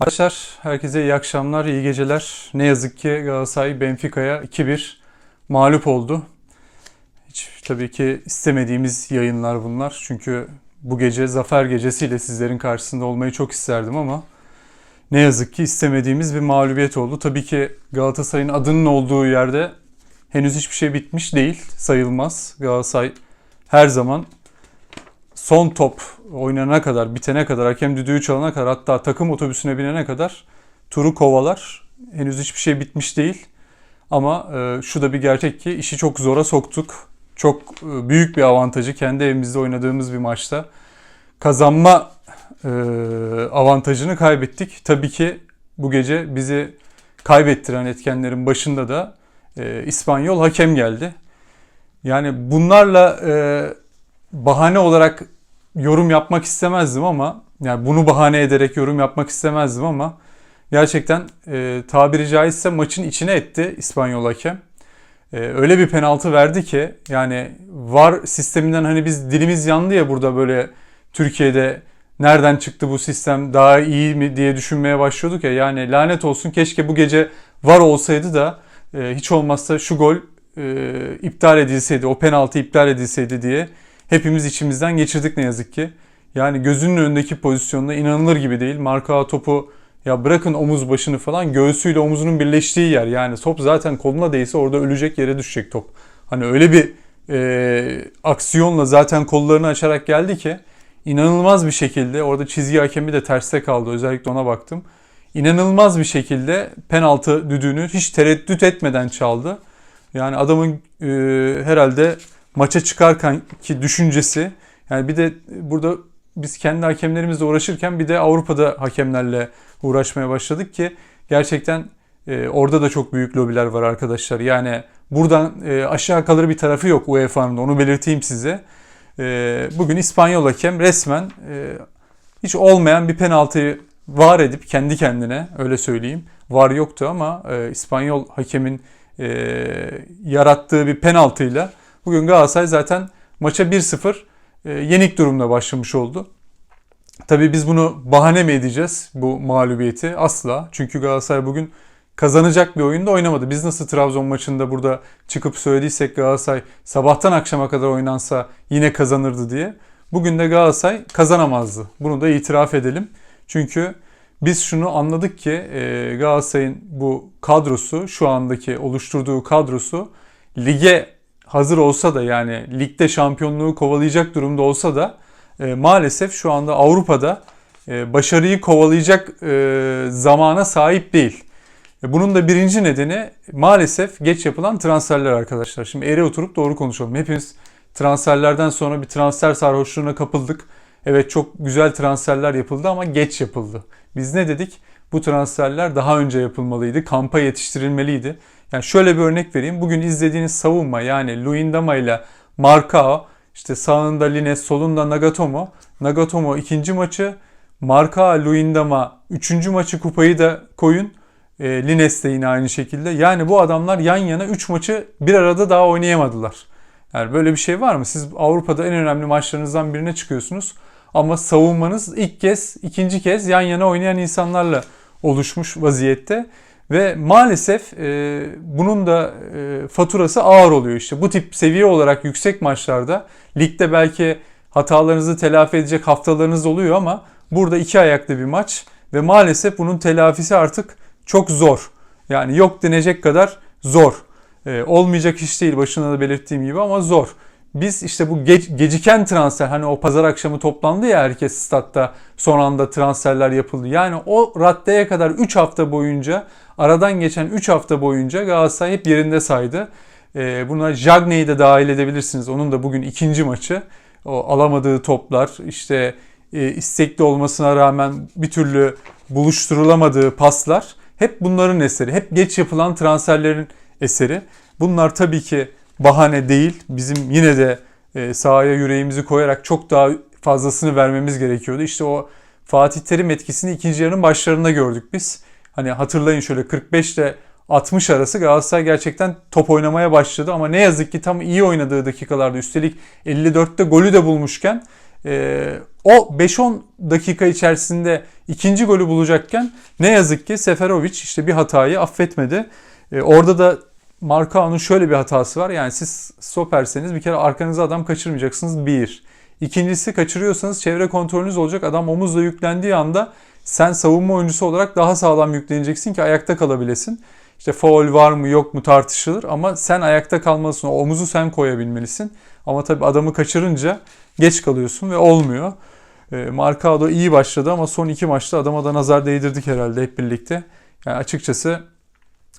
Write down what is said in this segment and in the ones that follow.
Arkadaşlar herkese iyi akşamlar, iyi geceler. Ne yazık ki Galatasaray Benfica'ya 2-1 mağlup oldu. Hiç tabii ki istemediğimiz yayınlar bunlar. Çünkü bu gece zafer gecesiyle sizlerin karşısında olmayı çok isterdim ama ne yazık ki istemediğimiz bir mağlubiyet oldu. Tabii ki Galatasaray'ın adının olduğu yerde henüz hiçbir şey bitmiş değil, sayılmaz. Galatasaray her zaman son top oynanana kadar, bitene kadar, hakem düdüğü çalana kadar hatta takım otobüsüne binene kadar turu kovalar. Henüz hiçbir şey bitmiş değil. Ama e, şu da bir gerçek ki işi çok zora soktuk. Çok e, büyük bir avantajı kendi evimizde oynadığımız bir maçta kazanma e, avantajını kaybettik. Tabii ki bu gece bizi kaybettiren etkenlerin başında da e, İspanyol hakem geldi. Yani bunlarla e, bahane olarak yorum yapmak istemezdim ama yani bunu bahane ederek yorum yapmak istemezdim ama gerçekten e, tabiri caizse maçın içine etti İspanyol hakem. E, öyle bir penaltı verdi ki yani var sisteminden hani biz dilimiz yandı ya burada böyle Türkiye'de nereden çıktı bu sistem daha iyi mi diye düşünmeye başlıyorduk ya yani lanet olsun keşke bu gece var olsaydı da e, hiç olmazsa şu gol e, iptal edilseydi o penaltı iptal edilseydi diye hepimiz içimizden geçirdik ne yazık ki. Yani gözünün önündeki pozisyonda inanılır gibi değil. Marka topu ya bırakın omuz başını falan göğsüyle omuzunun birleştiği yer. Yani top zaten koluna değse orada ölecek yere düşecek top. Hani öyle bir e, aksiyonla zaten kollarını açarak geldi ki inanılmaz bir şekilde orada çizgi hakemi de terste kaldı. Özellikle ona baktım. İnanılmaz bir şekilde penaltı düdüğünü hiç tereddüt etmeden çaldı. Yani adamın e, herhalde maça çıkarken ki düşüncesi yani bir de burada biz kendi hakemlerimizle uğraşırken bir de Avrupa'da hakemlerle uğraşmaya başladık ki gerçekten e, orada da çok büyük lobiler var arkadaşlar. Yani buradan e, aşağı kalır bir tarafı yok UEFA'nın onu belirteyim size. E, bugün İspanyol hakem resmen e, hiç olmayan bir penaltıyı var edip kendi kendine öyle söyleyeyim. Var yoktu ama e, İspanyol hakemin e, yarattığı bir penaltıyla Bugün Galatasaray zaten maça 1-0 e, yenik durumda başlamış oldu. Tabii biz bunu bahane mi edeceğiz bu mağlubiyeti? Asla. Çünkü Galatasaray bugün kazanacak bir oyunda oynamadı. Biz nasıl Trabzon maçında burada çıkıp söylediysek Galatasaray sabahtan akşama kadar oynansa yine kazanırdı diye. Bugün de Galatasaray kazanamazdı. Bunu da itiraf edelim. Çünkü biz şunu anladık ki e, Galatasaray'ın bu kadrosu, şu andaki oluşturduğu kadrosu lige hazır olsa da yani ligde şampiyonluğu kovalayacak durumda olsa da e, maalesef şu anda Avrupa'da e, başarıyı kovalayacak e, zamana sahip değil. E, bunun da birinci nedeni maalesef geç yapılan transferler arkadaşlar. Şimdi eğri oturup doğru konuşalım. Hepimiz transferlerden sonra bir transfer sarhoşluğuna kapıldık. Evet çok güzel transferler yapıldı ama geç yapıldı. Biz ne dedik? Bu transferler daha önce yapılmalıydı. Kampa yetiştirilmeliydi. Yani şöyle bir örnek vereyim. Bugün izlediğiniz savunma yani Luindama ile Marcao, işte sağında Lines, solunda Nagatomo. Nagatomo ikinci maçı, Marcao, Luindama üçüncü maçı kupayı da koyun. E, Lines de yine aynı şekilde. Yani bu adamlar yan yana 3 maçı bir arada daha oynayamadılar. Yani böyle bir şey var mı? Siz Avrupa'da en önemli maçlarınızdan birine çıkıyorsunuz. Ama savunmanız ilk kez, ikinci kez yan yana oynayan insanlarla oluşmuş vaziyette. Ve maalesef e, bunun da e, faturası ağır oluyor işte. Bu tip seviye olarak yüksek maçlarda ligde belki hatalarınızı telafi edecek haftalarınız oluyor ama burada iki ayaklı bir maç ve maalesef bunun telafisi artık çok zor. Yani yok denecek kadar zor. E, olmayacak iş değil başında da belirttiğim gibi ama zor. Biz işte bu ge- geciken transfer hani o pazar akşamı toplandı ya herkes statta son anda transferler yapıldı. Yani o raddeye kadar 3 hafta boyunca aradan geçen 3 hafta boyunca Galatasaray hep yerinde saydı. Ee, buna Jagne'yi de dahil edebilirsiniz. Onun da bugün ikinci maçı. O alamadığı toplar işte e, istekli olmasına rağmen bir türlü buluşturulamadığı paslar hep bunların eseri. Hep geç yapılan transferlerin eseri. Bunlar tabii ki bahane değil. Bizim yine de e, sahaya yüreğimizi koyarak çok daha fazlasını vermemiz gerekiyordu. İşte o Fatih Terim etkisini ikinci yarının başlarında gördük biz. Hani hatırlayın şöyle 45 ile 60 arası Galatasaray gerçekten top oynamaya başladı ama ne yazık ki tam iyi oynadığı dakikalarda üstelik 54'te golü de bulmuşken e, o 5-10 dakika içerisinde ikinci golü bulacakken ne yazık ki Seferovic işte bir hatayı affetmedi. E, orada da Markao'nun şöyle bir hatası var. Yani siz stoperseniz bir kere arkanıza adam kaçırmayacaksınız. Bir. İkincisi kaçırıyorsanız çevre kontrolünüz olacak. Adam omuzla yüklendiği anda sen savunma oyuncusu olarak daha sağlam yükleneceksin ki ayakta kalabilesin. İşte foul var mı yok mu tartışılır ama sen ayakta kalmalısın. O omuzu sen koyabilmelisin. Ama tabii adamı kaçırınca geç kalıyorsun ve olmuyor. E, Marcao iyi başladı ama son iki maçta adama da nazar değdirdik herhalde hep birlikte. Yani açıkçası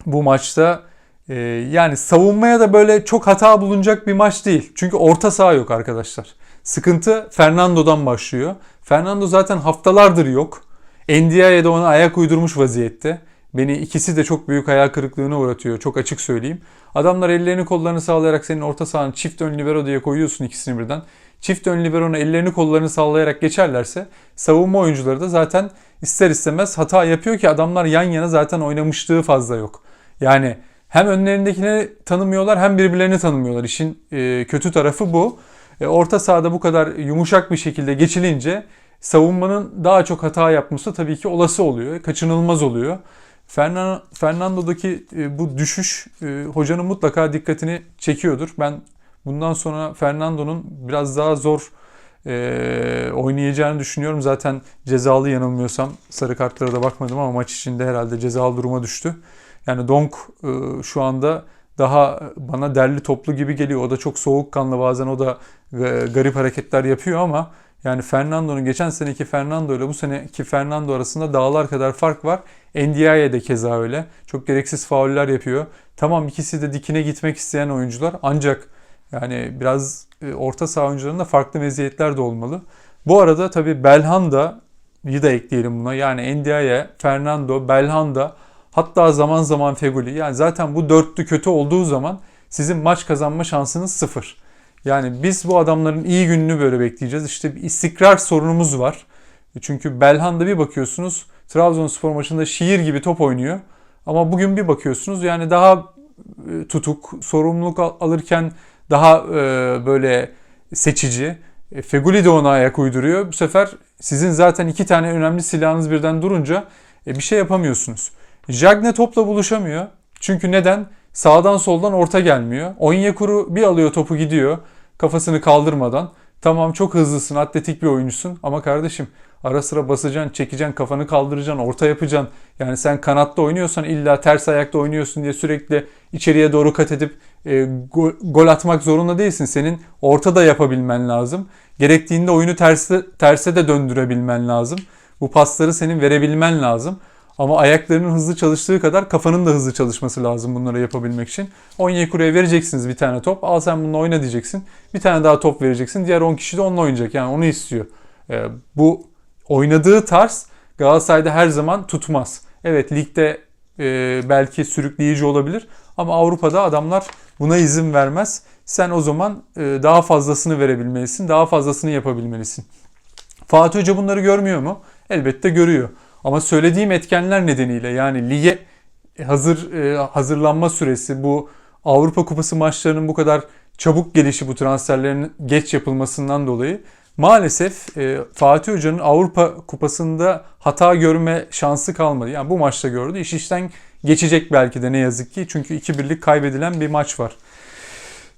bu maçta e, yani savunmaya da böyle çok hata bulunacak bir maç değil. Çünkü orta saha yok arkadaşlar. Sıkıntı Fernando'dan başlıyor. Fernando zaten haftalardır yok. Ndiaye de ona ayak uydurmuş vaziyette. Beni ikisi de çok büyük hayal kırıklığına uğratıyor. Çok açık söyleyeyim. Adamlar ellerini kollarını sağlayarak senin orta sahanı çift ön libero diye koyuyorsun ikisini birden. Çift ön liberonu ellerini kollarını sallayarak geçerlerse savunma oyuncuları da zaten ister istemez hata yapıyor ki adamlar yan yana zaten oynamışlığı fazla yok. Yani hem önlerindekini tanımıyorlar hem birbirlerini tanımıyorlar. İşin e, kötü tarafı bu. E, orta sahada bu kadar yumuşak bir şekilde geçilince savunmanın daha çok hata yapması tabii ki olası oluyor. Kaçınılmaz oluyor. Fernando'daki e, bu düşüş e, hocanın mutlaka dikkatini çekiyordur. Ben bundan sonra Fernando'nun biraz daha zor e, oynayacağını düşünüyorum. Zaten cezalı yanılmıyorsam sarı kartlara da bakmadım ama maç içinde herhalde cezalı duruma düştü. Yani Donk şu anda daha bana derli toplu gibi geliyor. O da çok soğukkanlı bazen o da garip hareketler yapıyor ama yani Fernando'nun geçen seneki Fernando ile bu seneki Fernando arasında dağlar kadar fark var. Ndiaye de keza öyle. Çok gereksiz fauller yapıyor. Tamam ikisi de dikine gitmek isteyen oyuncular ancak yani biraz e, orta saha oyuncularında farklı meziyetler de olmalı. Bu arada tabii Belhanda'yı da ekleyelim buna. Yani Ndiaye, Fernando, Belhanda hatta zaman zaman Feguli. Yani zaten bu dörtlü kötü olduğu zaman sizin maç kazanma şansınız sıfır. Yani biz bu adamların iyi gününü böyle bekleyeceğiz. İşte bir istikrar sorunumuz var. Çünkü Belhanda bir bakıyorsunuz Trabzonspor maçında şiir gibi top oynuyor. Ama bugün bir bakıyorsunuz yani daha e, tutuk, sorumluluk alırken daha e, böyle seçici. E, Feguli de ona ayak uyduruyor. Bu sefer sizin zaten iki tane önemli silahınız birden durunca bir şey yapamıyorsunuz. Jagne topla buluşamıyor. Çünkü neden? Sağdan soldan orta gelmiyor. Onyekuru bir alıyor topu gidiyor kafasını kaldırmadan. Tamam çok hızlısın, atletik bir oyuncusun ama kardeşim ara sıra basacaksın, çekeceksin, kafanı kaldıracaksın, orta yapacaksın. Yani sen kanatta oynuyorsan illa ters ayakta oynuyorsun diye sürekli içeriye doğru kat edip e, gol, gol atmak zorunda değilsin. Senin orta da yapabilmen lazım. Gerektiğinde oyunu terse, terse de döndürebilmen lazım. Bu pasları senin verebilmen lazım. Ama ayaklarının hızlı çalıştığı kadar kafanın da hızlı çalışması lazım bunları yapabilmek için. Onyekuru'ya vereceksiniz bir tane top. Al sen bununla oyna diyeceksin. Bir tane daha top vereceksin. Diğer 10 kişi de onunla oynayacak. Yani onu istiyor. Ee, bu oynadığı tarz Galatasaray'da her zaman tutmaz. Evet ligde e, belki sürükleyici olabilir. Ama Avrupa'da adamlar buna izin vermez. Sen o zaman e, daha fazlasını verebilmelisin. Daha fazlasını yapabilmelisin. Fatih Hoca bunları görmüyor mu? Elbette görüyor. Ama söylediğim etkenler nedeniyle yani lige hazır e, hazırlanma süresi bu Avrupa Kupası maçlarının bu kadar çabuk gelişi bu transferlerin geç yapılmasından dolayı maalesef e, Fatih Hoca'nın Avrupa Kupası'nda hata görme şansı kalmadı. Yani bu maçta gördü. İş işten geçecek belki de ne yazık ki. Çünkü 2-1'lik kaybedilen bir maç var.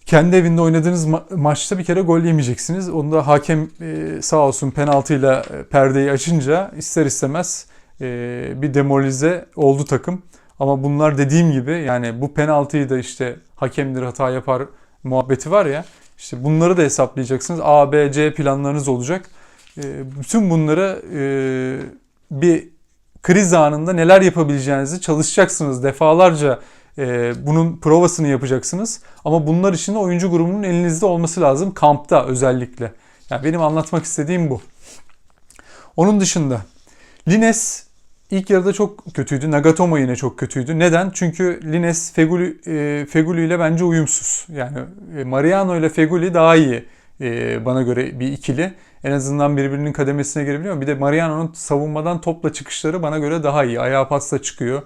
Kendi evinde oynadığınız ma- maçta bir kere gol yemeyeceksiniz. Onu da hakem e, sağ olsun penaltıyla e, perdeyi açınca ister istemez e, bir demolize oldu takım. Ama bunlar dediğim gibi yani bu penaltıyı da işte hakemdir hata yapar muhabbeti var ya. İşte bunları da hesaplayacaksınız. A, B, C planlarınız olacak. E, bütün bunları e, bir kriz anında neler yapabileceğinizi çalışacaksınız. Defalarca e, bunun provasını yapacaksınız. Ama bunlar için de oyuncu grubunun elinizde olması lazım. Kampta özellikle. Yani benim anlatmak istediğim bu. Onun dışında Lines İlk yarıda çok kötüydü. Nagatomo yine çok kötüydü. Neden? Çünkü Lines Feguli, e, Feguli ile bence uyumsuz. Yani e, Mariano ile Feguli daha iyi e, bana göre bir ikili. En azından birbirinin kademesine girebiliyor. Bir de Mariano'nun savunmadan topla çıkışları bana göre daha iyi. Ayağı pasla çıkıyor.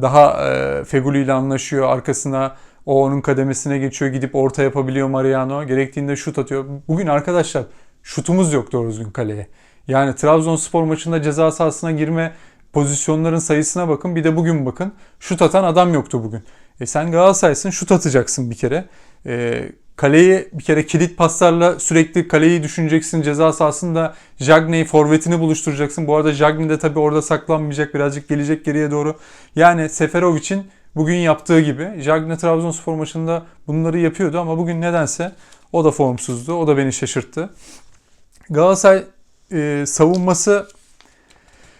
Daha e, Feguli ile anlaşıyor. Arkasına o onun kademesine geçiyor. Gidip orta yapabiliyor Mariano. Gerektiğinde şut atıyor. Bugün arkadaşlar şutumuz yok doğru düzgün kaleye. Yani Trabzonspor maçında ceza sahasına girme pozisyonların sayısına bakın. Bir de bugün bakın. Şut atan adam yoktu bugün. E sen Galatasaray'sın şut atacaksın bir kere. E, kaleyi bir kere kilit paslarla sürekli kaleyi düşüneceksin. Ceza sahasında Jagne'yi forvetini buluşturacaksın. Bu arada Jagne de tabii orada saklanmayacak. Birazcık gelecek geriye doğru. Yani Seferovic'in bugün yaptığı gibi. Jagne Trabzonspor maçında bunları yapıyordu ama bugün nedense o da formsuzdu. O da beni şaşırttı. Galatasaray e, savunması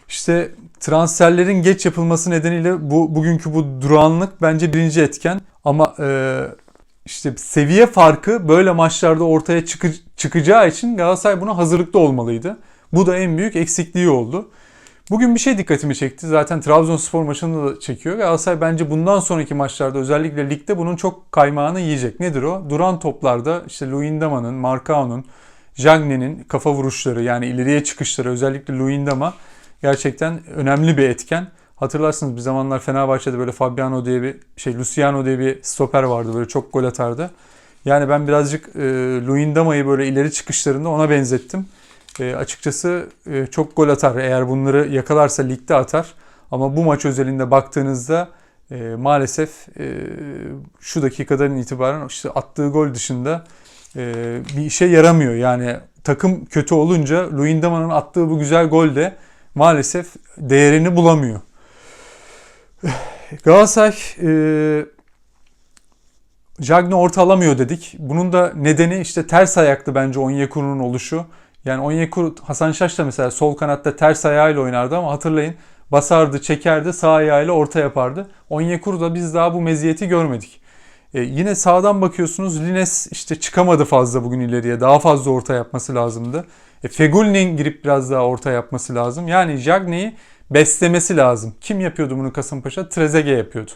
işte transferlerin geç yapılması nedeniyle bu bugünkü bu durağanlık bence birinci etken. Ama e, işte seviye farkı böyle maçlarda ortaya çıkı, çıkacağı için Galatasaray buna hazırlıklı olmalıydı. Bu da en büyük eksikliği oldu. Bugün bir şey dikkatimi çekti. Zaten Trabzonspor maçında da çekiyor. Galatasaray bence bundan sonraki maçlarda özellikle ligde bunun çok kaymağını yiyecek. Nedir o? Duran toplarda işte Luyendama'nın, Marcao'nun, Jagne'nin kafa vuruşları yani ileriye çıkışları özellikle Luyendama gerçekten önemli bir etken. Hatırlarsınız bir zamanlar Fenerbahçe'de böyle Fabiano diye bir şey Luciano diye bir stoper vardı böyle çok gol atardı. Yani ben birazcık e, Luyendama'yı böyle ileri çıkışlarında ona benzettim. E, açıkçası e, çok gol atar eğer bunları yakalarsa ligde atar. Ama bu maç özelinde baktığınızda e, maalesef e, şu dakikadan itibaren işte attığı gol dışında e, bir işe yaramıyor. Yani takım kötü olunca Luyendama'nın attığı bu güzel gol de maalesef değerini bulamıyor. Galatasaray e, Jagne orta dedik. Bunun da nedeni işte ters ayaklı bence Onyekuru'nun oluşu. Yani Onyekuru Hasan Şaş da mesela sol kanatta ters ayağıyla oynardı ama hatırlayın basardı, çekerdi, sağ ayağıyla orta yapardı. Onyekuru da biz daha bu meziyeti görmedik. E, yine sağdan bakıyorsunuz Lines işte çıkamadı fazla bugün ileriye. Daha fazla orta yapması lazımdı. E, Fegül'ün girip biraz daha orta yapması lazım. Yani Jagne'yi beslemesi lazım. Kim yapıyordu bunu Kasımpaşa? Trezeguet yapıyordu.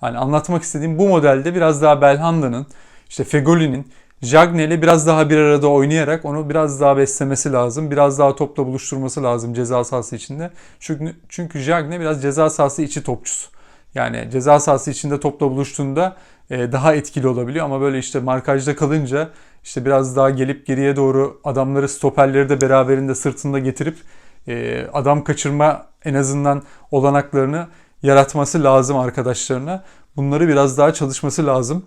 Hani anlatmak istediğim bu modelde biraz daha Belhanda'nın, işte Fegoli'nin, Jagne ile biraz daha bir arada oynayarak onu biraz daha beslemesi lazım. Biraz daha topla buluşturması lazım ceza sahası içinde. Çünkü, çünkü Jagne biraz ceza sahası içi topçusu. Yani ceza sahası içinde topla buluştuğunda e, daha etkili olabiliyor ama böyle işte markajda kalınca işte biraz daha gelip geriye doğru adamları stoperleri de beraberinde sırtında getirip e, adam kaçırma en azından olanaklarını yaratması lazım arkadaşlarına. Bunları biraz daha çalışması lazım.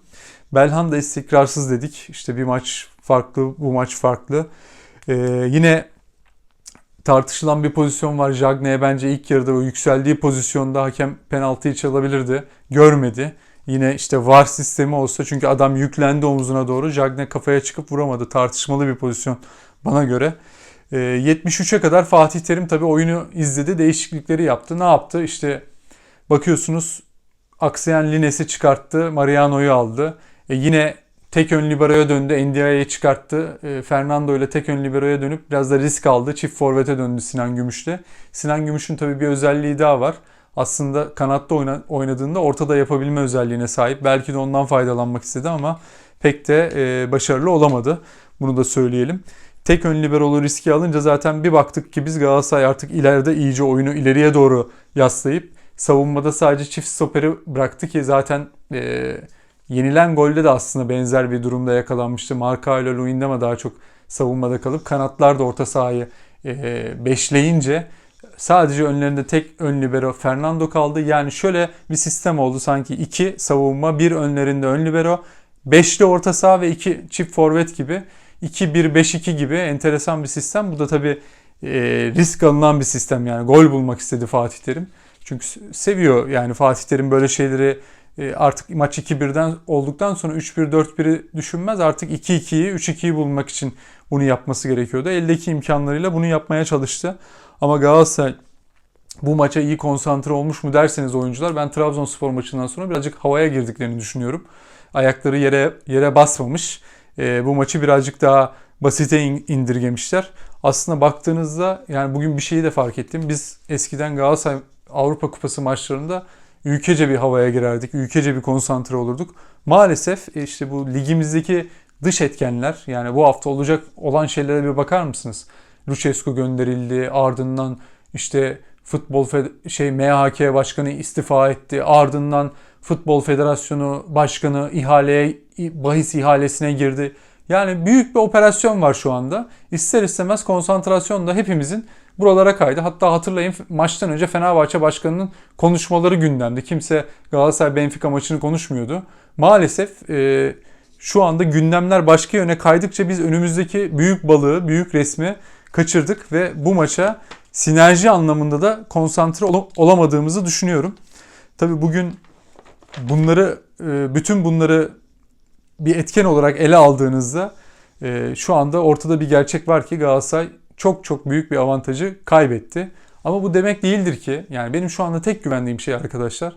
Belhan da istikrarsız dedik. İşte bir maç farklı, bu maç farklı. Ee, yine tartışılan bir pozisyon var. Jagne'ye bence ilk yarıda o yükseldiği pozisyonda hakem penaltıyı çalabilirdi. Görmedi. Yine işte VAR sistemi olsa çünkü adam yüklendi omzuna doğru. Jagne kafaya çıkıp vuramadı. Tartışmalı bir pozisyon bana göre. 73'e kadar Fatih Terim tabii oyunu izledi. Değişiklikleri yaptı. Ne yaptı? İşte bakıyorsunuz aksayan Lines'i çıkarttı. Mariano'yu aldı. E yine tek ön libero'ya döndü. Ndiaye'yi çıkarttı. E, Fernando ile tek ön libero'ya dönüp biraz da risk aldı. Çift forvete döndü Sinan Gümüş'te. Sinan Gümüş'ün tabii bir özelliği daha var. Aslında kanatta oynadığında ortada yapabilme özelliğine sahip. Belki de ondan faydalanmak istedi ama pek de e, başarılı olamadı. Bunu da söyleyelim. Tek ön liberolu riski alınca zaten bir baktık ki biz Galatasaray artık ileride iyice oyunu ileriye doğru yaslayıp savunmada sadece çift stoperi bıraktı ki zaten e, yenilen golde de aslında benzer bir durumda yakalanmıştı. Marka ile Luindama daha çok savunmada kalıp kanatlar da orta sahayı e, beşleyince sadece önlerinde tek ön libero Fernando kaldı. Yani şöyle bir sistem oldu sanki iki savunma, bir önlerinde ön libero, beşli orta saha ve iki çift forvet gibi 2-1-5-2 gibi enteresan bir sistem. Bu da tabii e, risk alınan bir sistem yani gol bulmak istedi Fatih Terim. Çünkü seviyor yani Fatih Terim böyle şeyleri e, artık maç 2-1'den olduktan sonra 3-1-4-1'i düşünmez. Artık 2-2'yi 3-2'yi bulmak için bunu yapması gerekiyordu. Eldeki imkanlarıyla bunu yapmaya çalıştı. Ama Galatasaray bu maça iyi konsantre olmuş mu derseniz oyuncular ben Trabzonspor maçından sonra birazcık havaya girdiklerini düşünüyorum. Ayakları yere yere basmamış e, bu maçı birazcık daha basite indirgemişler. Aslında baktığınızda yani bugün bir şeyi de fark ettim. Biz eskiden Galatasaray Avrupa Kupası maçlarında ülkece bir havaya girerdik. Ülkece bir konsantre olurduk. Maalesef e, işte bu ligimizdeki dış etkenler yani bu hafta olacak olan şeylere bir bakar mısınız? Lucescu gönderildi. Ardından işte futbol şey MHK başkanı istifa etti. Ardından Futbol Federasyonu Başkanı ihaleye bahis ihalesine girdi. Yani büyük bir operasyon var şu anda. İster istemez konsantrasyon da hepimizin buralara kaydı. Hatta hatırlayın maçtan önce Fenerbahçe Başkanı'nın konuşmaları gündemde. Kimse Galatasaray Benfica maçını konuşmuyordu. Maalesef e, şu anda gündemler başka yöne kaydıkça biz önümüzdeki büyük balığı, büyük resmi kaçırdık ve bu maça sinerji anlamında da konsantre ol- olamadığımızı düşünüyorum. Tabii bugün bunları e, bütün bunları bir etken olarak ele aldığınızda e, şu anda ortada bir gerçek var ki Galatasaray çok çok büyük bir avantajı kaybetti. Ama bu demek değildir ki yani benim şu anda tek güvendiğim şey arkadaşlar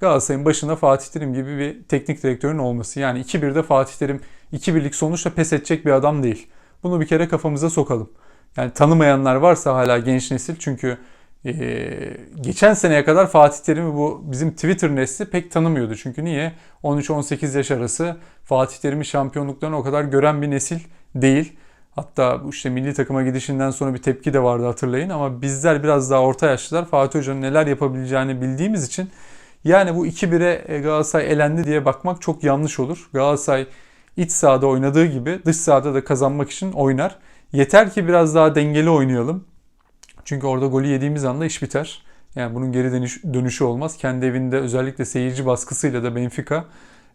Galatasaray'ın başında Fatih Terim gibi bir teknik direktörün olması. Yani 2-1'de Fatih Terim 2-1'lik sonuçla pes edecek bir adam değil. Bunu bir kere kafamıza sokalım. Yani tanımayanlar varsa hala genç nesil çünkü e, geçen seneye kadar Fatih Terim'i bu bizim Twitter nesli pek tanımıyordu. Çünkü niye? 13-18 yaş arası Fatih Terim'i şampiyonluklarını o kadar gören bir nesil değil. Hatta işte milli takıma gidişinden sonra bir tepki de vardı hatırlayın ama bizler biraz daha orta yaşlılar Fatih Hoca'nın neler yapabileceğini bildiğimiz için yani bu 2-1'e Galatasaray elendi diye bakmak çok yanlış olur. Galatasaray iç sahada oynadığı gibi dış sahada da kazanmak için oynar. Yeter ki biraz daha dengeli oynayalım. Çünkü orada golü yediğimiz anda iş biter. Yani bunun geri dönüş, dönüşü olmaz. Kendi evinde özellikle seyirci baskısıyla da Benfica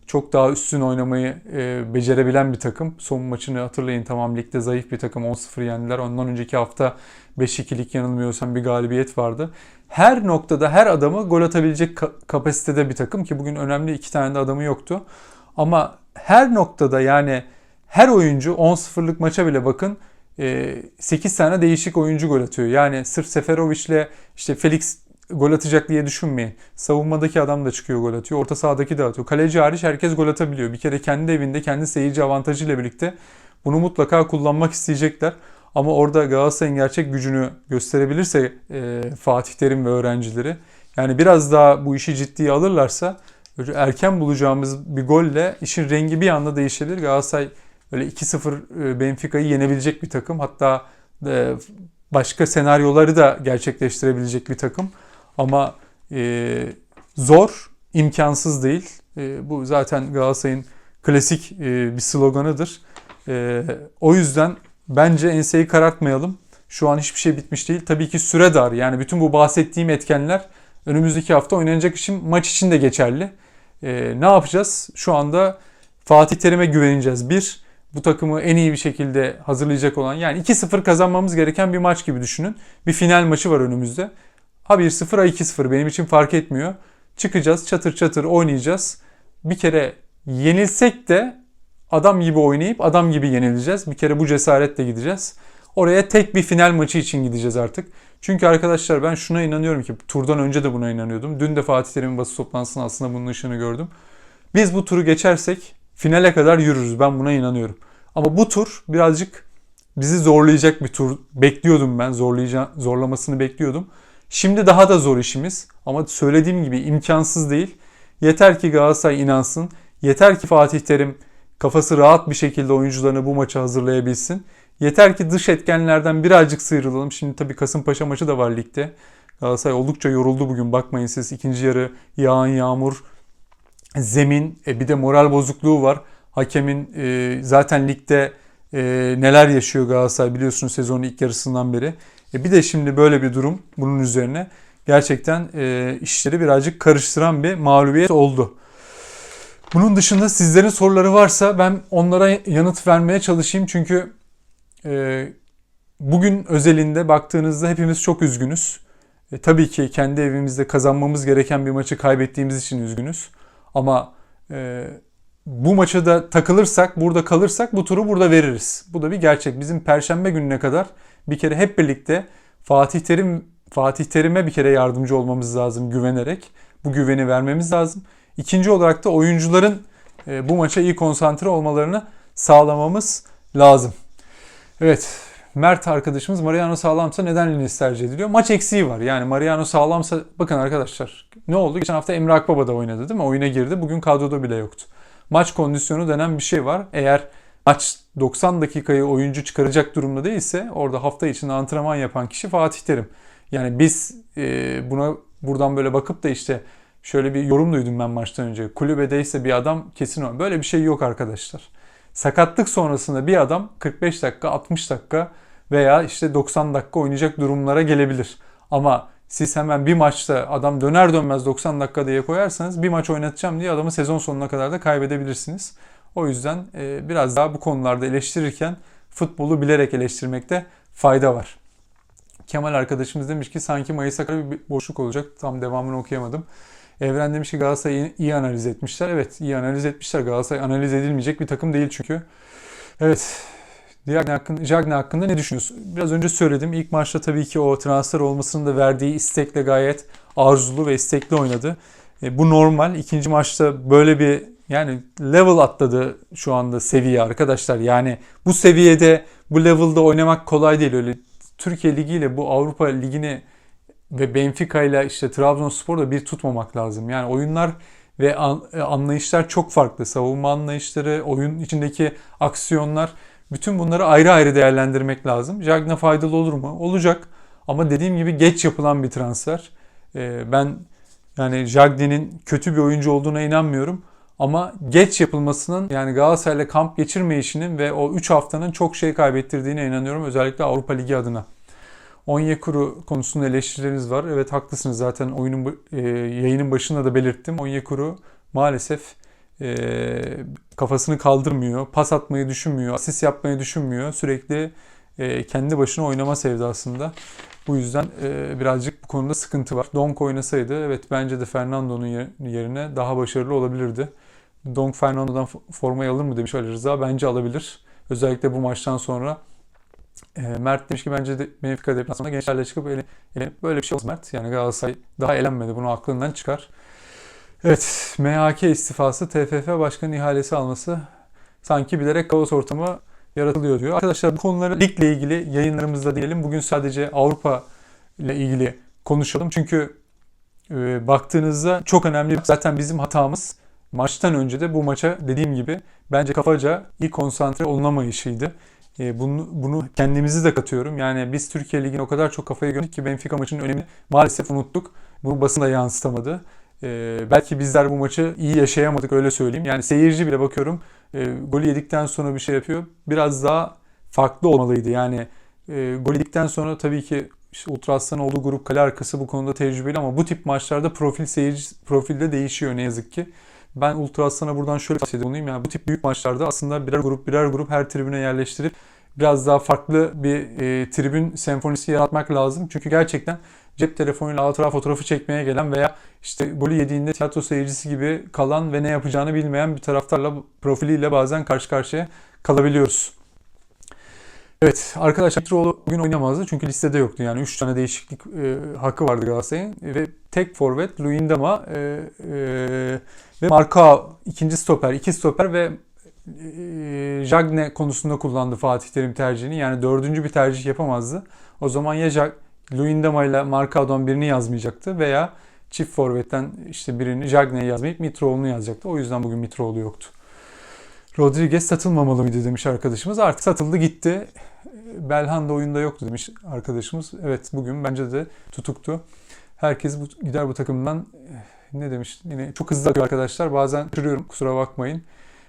çok daha üstün oynamayı e, becerebilen bir takım. Son maçını hatırlayın tamam ligde zayıf bir takım 10-0 yendiler. Ondan önceki hafta 5-2'lik yanılmıyorsam bir galibiyet vardı. Her noktada her adamı gol atabilecek ka- kapasitede bir takım ki bugün önemli iki tane de adamı yoktu. Ama her noktada yani her oyuncu 10-0'lık maça bile bakın 8 tane değişik oyuncu gol atıyor. Yani sırf Seferovic'le işte Felix gol atacak diye düşünmeyin. Savunmadaki adam da çıkıyor gol atıyor. Orta sahadaki de atıyor. Kaleci hariç herkes gol atabiliyor. Bir kere kendi evinde kendi seyirci avantajıyla birlikte bunu mutlaka kullanmak isteyecekler. Ama orada Galatasaray'ın gerçek gücünü gösterebilirse e, Fatih Terim ve öğrencileri yani biraz daha bu işi ciddiye alırlarsa erken bulacağımız bir golle işin rengi bir anda değişebilir. Galatasaray böyle 2-0 Benfica'yı yenebilecek bir takım. Hatta e, başka senaryoları da gerçekleştirebilecek bir takım. Ama e, zor, imkansız değil. E, bu zaten Galatasaray'ın klasik e, bir sloganıdır. E, o yüzden bence enseyi karartmayalım. Şu an hiçbir şey bitmiş değil. Tabii ki süre dar. Yani bütün bu bahsettiğim etkenler önümüzdeki hafta oynanacak için maç için de geçerli. E, ne yapacağız? Şu anda Fatih Terim'e güveneceğiz. Bir, bu takımı en iyi bir şekilde hazırlayacak olan yani 2-0 kazanmamız gereken bir maç gibi düşünün. Bir final maçı var önümüzde. Ha 1-0 ha 2-0 benim için fark etmiyor. Çıkacağız çatır çatır oynayacağız. Bir kere yenilsek de adam gibi oynayıp adam gibi yenileceğiz. Bir kere bu cesaretle gideceğiz. Oraya tek bir final maçı için gideceğiz artık. Çünkü arkadaşlar ben şuna inanıyorum ki turdan önce de buna inanıyordum. Dün de Fatih Terim'in basın toplantısında aslında bunun ışığını gördüm. Biz bu turu geçersek finale kadar yürürüz. Ben buna inanıyorum. Ama bu tur birazcık bizi zorlayacak bir tur bekliyordum ben. Zorlayacağım, zorlamasını bekliyordum. Şimdi daha da zor işimiz. Ama söylediğim gibi imkansız değil. Yeter ki Galatasaray inansın. Yeter ki Fatih Terim kafası rahat bir şekilde oyuncularını bu maça hazırlayabilsin. Yeter ki dış etkenlerden birazcık sıyrılalım. Şimdi tabii Kasımpaşa maçı da var ligde. Galatasaray oldukça yoruldu bugün. Bakmayın siz ikinci yarı yağan yağmur, zemin, e, bir de moral bozukluğu var. Hakemin e, zaten ligde e, neler yaşıyor Galatasaray biliyorsunuz sezonun ilk yarısından beri. E, bir de şimdi böyle bir durum bunun üzerine gerçekten e, işleri birazcık karıştıran bir mağlubiyet oldu. Bunun dışında sizlerin soruları varsa ben onlara yanıt vermeye çalışayım çünkü e, bugün özelinde baktığınızda hepimiz çok üzgünüz. E, tabii ki kendi evimizde kazanmamız gereken bir maçı kaybettiğimiz için üzgünüz. Ama e, bu maça da takılırsak, burada kalırsak bu turu burada veririz. Bu da bir gerçek. Bizim perşembe gününe kadar bir kere hep birlikte Fatih Terim Fatih Terim'e bir kere yardımcı olmamız lazım güvenerek. Bu güveni vermemiz lazım. İkinci olarak da oyuncuların e, bu maça iyi konsantre olmalarını sağlamamız lazım. Evet, Mert arkadaşımız Mariano sağlamsa neden Lines tercih ediliyor? Maç eksiği var. Yani Mariano sağlamsa bakın arkadaşlar ne oldu? Geçen hafta Emre Akbaba da oynadı değil mi? Oyuna girdi. Bugün kadroda bile yoktu. Maç kondisyonu denen bir şey var. Eğer maç 90 dakikayı oyuncu çıkaracak durumda değilse orada hafta içinde antrenman yapan kişi Fatih Terim. Yani biz e, buna buradan böyle bakıp da işte şöyle bir yorum duydum ben maçtan önce. Kulübedeyse bir adam kesin o. Böyle bir şey yok arkadaşlar. sakatlık sonrasında bir adam 45 dakika, 60 dakika veya işte 90 dakika oynayacak durumlara gelebilir. Ama siz hemen bir maçta adam döner dönmez 90 dakika diye koyarsanız bir maç oynatacağım diye adamı sezon sonuna kadar da kaybedebilirsiniz. O yüzden e, biraz daha bu konularda eleştirirken futbolu bilerek eleştirmekte fayda var. Kemal arkadaşımız demiş ki sanki Mayıs'a kadar bir boşluk olacak. Tam devamını okuyamadım. Evren demiş ki Galatasaray'ı iyi analiz etmişler. Evet iyi analiz etmişler. Galatasaray analiz edilmeyecek bir takım değil çünkü. Evet Diagne hakkında, Jagne hakkında ne düşünüyorsun? Biraz önce söyledim. İlk maçta tabii ki o transfer olmasının da verdiği istekle gayet arzulu ve istekli oynadı. E, bu normal. İkinci maçta böyle bir yani level atladı şu anda seviye arkadaşlar. Yani bu seviyede bu level'da oynamak kolay değil. Öyle Türkiye Ligi ile bu Avrupa Ligi'ni ve Benfica ile işte Trabzonspor'da bir tutmamak lazım. Yani oyunlar ve anlayışlar çok farklı. Savunma anlayışları, oyun içindeki aksiyonlar bütün bunları ayrı ayrı değerlendirmek lazım. Jagne faydalı olur mu? Olacak. Ama dediğim gibi geç yapılan bir transfer. E, ben yani Jagne'nin kötü bir oyuncu olduğuna inanmıyorum. Ama geç yapılmasının yani Galatasaray'la kamp geçirmeyişinin ve o 3 haftanın çok şey kaybettirdiğine inanıyorum. Özellikle Avrupa Ligi adına. Onyekuru konusunda eleştirileriniz var. Evet haklısınız zaten oyunun e, yayının başında da belirttim. Onyekuru maalesef e, kafasını kaldırmıyor. Pas atmayı düşünmüyor. Asist yapmayı düşünmüyor. Sürekli e, kendi başına oynama sevdasında. Bu yüzden e, birazcık bu konuda sıkıntı var. Donk oynasaydı evet bence de Fernando'nun yerine daha başarılı olabilirdi. Donk Fernando'dan formayı alır mı demiş Ali Rıza. Bence alabilir. Özellikle bu maçtan sonra. E, Mert demiş ki bence de Benfica deplasmanında gençlerle çıkıp ele, ele, böyle bir şey olmaz Mert. Yani Galatasaray daha elenmedi. Bunu aklından çıkar. Evet, MHK istifası, TFF başkan ihalesi alması sanki bilerek kaos ortamı yaratılıyor diyor. Arkadaşlar bu konuları ligle ilgili yayınlarımızda diyelim. Bugün sadece Avrupa ile ilgili konuşalım. Çünkü e, baktığınızda çok önemli. Zaten bizim hatamız maçtan önce de bu maça dediğim gibi bence kafaca ilk konsantre olunamayışıydı. E, bunu, bunu kendimizi de katıyorum. Yani biz Türkiye Ligi'ne o kadar çok kafaya gördük ki Benfica maçının önemini maalesef unuttuk. Bunu basın da yansıtamadı. E, belki bizler bu maçı iyi yaşayamadık öyle söyleyeyim. Yani seyirci bile bakıyorum e, golü yedikten sonra bir şey yapıyor. Biraz daha farklı olmalıydı. Yani e, gol yedikten sonra tabii ki işte Ultras'tan olduğu grup kale arkası bu konuda tecrübeli ama bu tip maçlarda profil seyirci profilde değişiyor ne yazık ki. Ben Ultras'tana buradan şöyle tavsiye bulunayım. Yani bu tip büyük maçlarda aslında birer grup birer grup her tribüne yerleştirip biraz daha farklı bir e, tribün senfonisi yaratmak lazım. Çünkü gerçekten cep telefonuyla hatıra fotoğrafı çekmeye gelen veya işte golü yediğinde tiyatro seyircisi gibi kalan ve ne yapacağını bilmeyen bir taraftarla profiliyle bazen karşı karşıya kalabiliyoruz. Evet arkadaşlar Mitroğlu bugün oynamazdı çünkü listede yoktu. Yani 3 tane değişiklik e, hakkı vardı Galatasaray'ın. Ve tek forvet Luyendama e, e, ve Marka ikinci stoper, iki stoper ve e, Jagne konusunda kullandı Fatih Terim tercihini. Yani dördüncü bir tercih yapamazdı. O zaman ya Jag Luyendama ile Markao'dan birini yazmayacaktı veya çift forvetten işte birini Jagne'ye yazmayıp Mitroğlu'nu yazacaktı. O yüzden bugün Mitroğlu yoktu. Rodriguez satılmamalı mıydı demiş arkadaşımız. Artık satıldı gitti. Belhanda oyunda yoktu demiş arkadaşımız. Evet bugün bence de tutuktu. Herkes bu, gider bu takımdan ne demiş yine çok hızlı akıyor arkadaşlar. Bazen kırıyorum kusura bakmayın.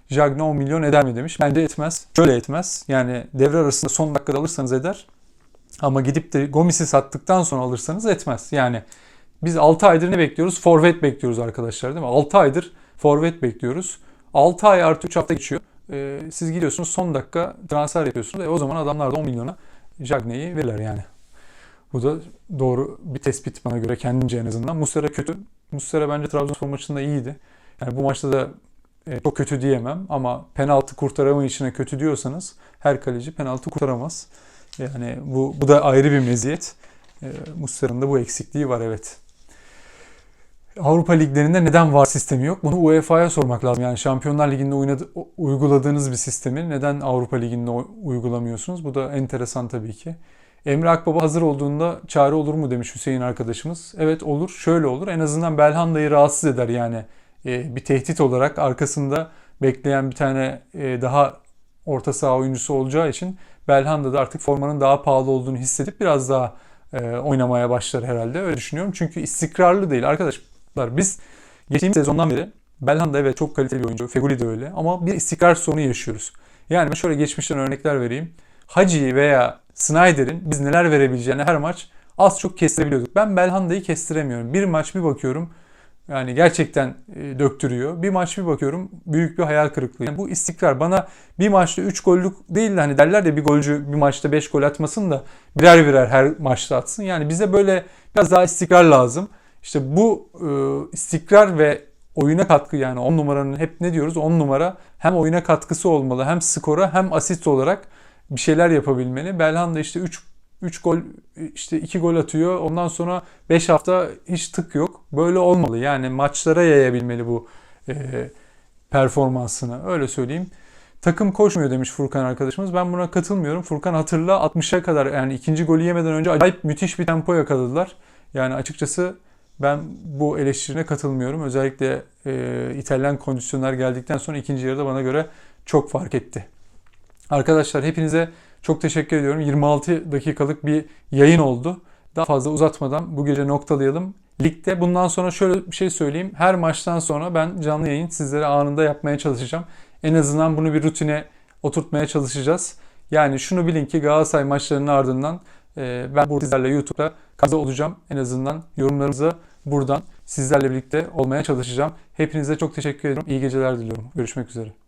Jagne 10 milyon eder mi demiş. Bence etmez. Şöyle etmez. Yani devre arasında son dakikada alırsanız eder. Ama gidip de Gomis'i sattıktan sonra alırsanız etmez. Yani biz 6 aydır ne bekliyoruz? Forvet bekliyoruz arkadaşlar değil mi? 6 aydır forvet bekliyoruz. 6 ay artı 3 hafta geçiyor. Ee, siz gidiyorsunuz son dakika transfer yapıyorsunuz. E o zaman adamlar da 10 milyona Jagne'yi verirler yani. Bu da doğru bir tespit bana göre kendince en azından. Muslera kötü. Muslera bence Trabzonspor maçında iyiydi. Yani bu maçta da e, çok kötü diyemem ama penaltı kurtaramayışına kötü diyorsanız her kaleci penaltı kurtaramaz. Yani bu, bu da ayrı bir meziyet. E, Muslera'nın da bu eksikliği var evet. Avrupa liglerinde neden var sistemi yok? Bunu UEFA'ya sormak lazım. Yani Şampiyonlar Ligi'nde oynadı, uyguladığınız bir sistemi neden Avrupa Ligi'nde uygulamıyorsunuz? Bu da enteresan tabii ki. Emre Akbaba hazır olduğunda çare olur mu demiş Hüseyin arkadaşımız. Evet olur. Şöyle olur. En azından Belhanda'yı rahatsız eder yani. E, bir tehdit olarak arkasında bekleyen bir tane e, daha orta saha oyuncusu olacağı için Belhanda da artık formanın daha pahalı olduğunu hissedip biraz daha e, oynamaya başlar herhalde. Öyle düşünüyorum. Çünkü istikrarlı değil arkadaşlar. Biz geçtiğimiz sezondan beri Belhanda evet çok kaliteli bir oyuncu. Feguli de öyle. Ama bir istikrar sorunu yaşıyoruz. Yani ben şöyle geçmişten örnekler vereyim. Hacı veya Snyder'in biz neler verebileceğini her maç az çok kestirebiliyorduk. Ben Belhanda'yı kestiremiyorum. Bir maç bir bakıyorum yani gerçekten e, döktürüyor. Bir maç bir bakıyorum büyük bir hayal kırıklığı. Yani bu istikrar bana bir maçta 3 gollük değil de hani derler ya bir golcü bir maçta 5 gol atmasın da birer birer her maçta atsın. Yani bize böyle biraz daha istikrar lazım. İşte bu e, istikrar ve oyuna katkı yani 10 numaranın hep ne diyoruz 10 numara hem oyuna katkısı olmalı hem skora hem asist olarak bir şeyler yapabilmeli. Belhanda işte 3 3 gol işte 2 gol atıyor. Ondan sonra 5 hafta hiç tık yok. Böyle olmalı. Yani maçlara yayabilmeli bu e, performansını. Öyle söyleyeyim. Takım koşmuyor demiş Furkan arkadaşımız. Ben buna katılmıyorum. Furkan hatırla 60'a kadar yani ikinci golü yemeden önce acayip müthiş bir tempo yakaladılar. Yani açıkçası ben bu eleştirine katılmıyorum. Özellikle e, İtalyan kondisyoner geldikten sonra ikinci yarıda bana göre çok fark etti. Arkadaşlar hepinize çok teşekkür ediyorum. 26 dakikalık bir yayın oldu. Daha fazla uzatmadan bu gece noktalayalım. Ligde bundan sonra şöyle bir şey söyleyeyim. Her maçtan sonra ben canlı yayın sizlere anında yapmaya çalışacağım. En azından bunu bir rutine oturtmaya çalışacağız. Yani şunu bilin ki Galatasaray maçlarının ardından e, ben burada sizlerle YouTube'da kaza olacağım. En azından yorumlarınızı buradan sizlerle birlikte olmaya çalışacağım. Hepinize çok teşekkür ederim. İyi geceler diliyorum. Görüşmek üzere.